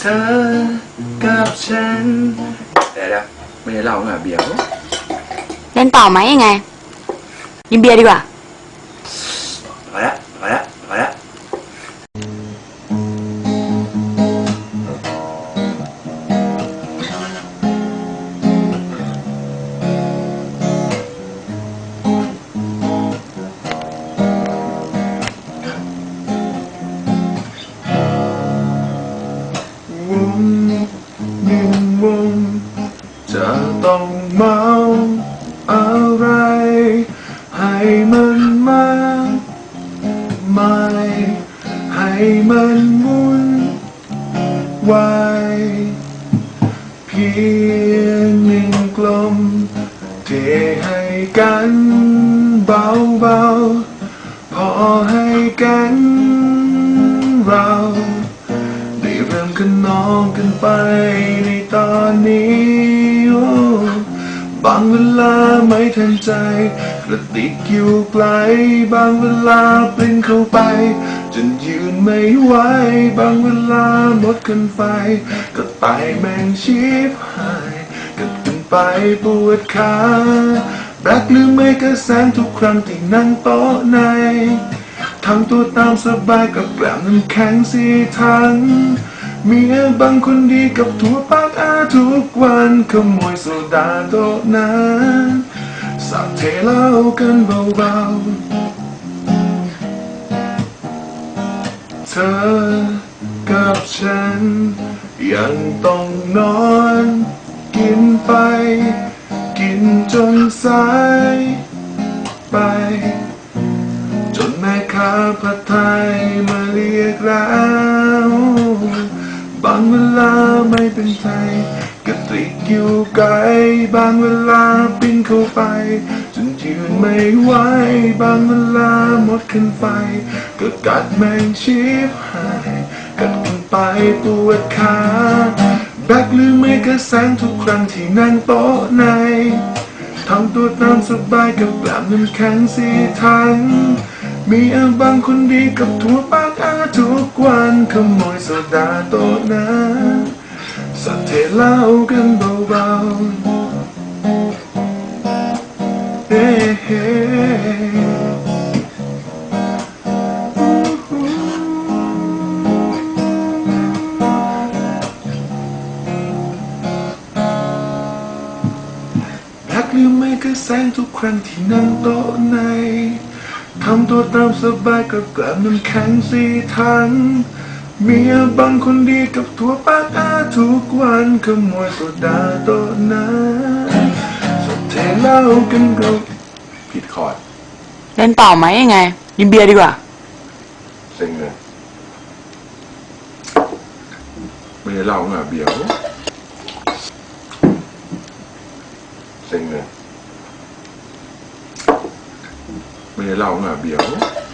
เธอกับฉันเดี๋ยวนะไม่ได้เล่าเมื่ะเบียร์ เล่นต่อไหมยังไงกินเบียร์ดีกว่า จะต้องเมาอะไร ให้มันมากไม่ให้มันวุ่นวายเพียงหนึ่งกลมเทให้กันเบาๆพอให้กันเราได้เริ่มขนองกันไปในตอนนี้ บางเวลาไม่ทันใจกระติกอยู่ไกล บางเวลาปลิ้นเข้าไป จนยืนไม่ไหว บางเวลาหมดกันไฟ ก็ตายแมงชีพหายกัดกันไปปวดขารักหรือไม่ก็แสงทุกครั้งที่นั่งโต๊ะในทำตัวตามสบายกับแกล้มน้ำแข็งสีทัง มียบางคนดีกับถั่วปากอาทุกวันขโมยโซดาโต๊ะนั้นสักเทเล้ากันเบาๆ เธอกับฉัน ยังต้องนอน กินไป กินจนสายไป จนแม่ค้าผัดไทยมาเรียกแล้ว เวลาไม่เป็นใจกระติกอยู่ไกล บางเวลาปิ้งเข้าไป จนยืนไม่ไหว บางเวลาหมดขึ้นไฟก็กัดแมงชีพหายกัดกันไปปวดขาแบกหรือไม่ก็แสงทุกครั้งที่นั่งโต๊ะในทำตัวตามสบายกับแกล้มน้ำแข็งสีทัน มีอาบางคนดีกับถั่วปากอ ทุกวันขโมยโซดาโต๊ะนั้นสักเทเหล้ากันเบาๆเฮ้เฮ้รักหรือไม่ก็แสงทุกครั้งที่นั่งโต๊ะใน ทำตัวตามสบายกับแกล้มน้ำแข็งสีทันเมียบางคนดีกับถั่วปากอาทุกวันขโมยโซดาโต๊ะนั้นสดเทเหล้ากันเราผิดคอร์ดเล่นต่อไหมยังไงกินเบียร์ดีกว่าเซ็งเลยไม่ได้เล่าเมื่อเบียร์เซ็งเลย ไม่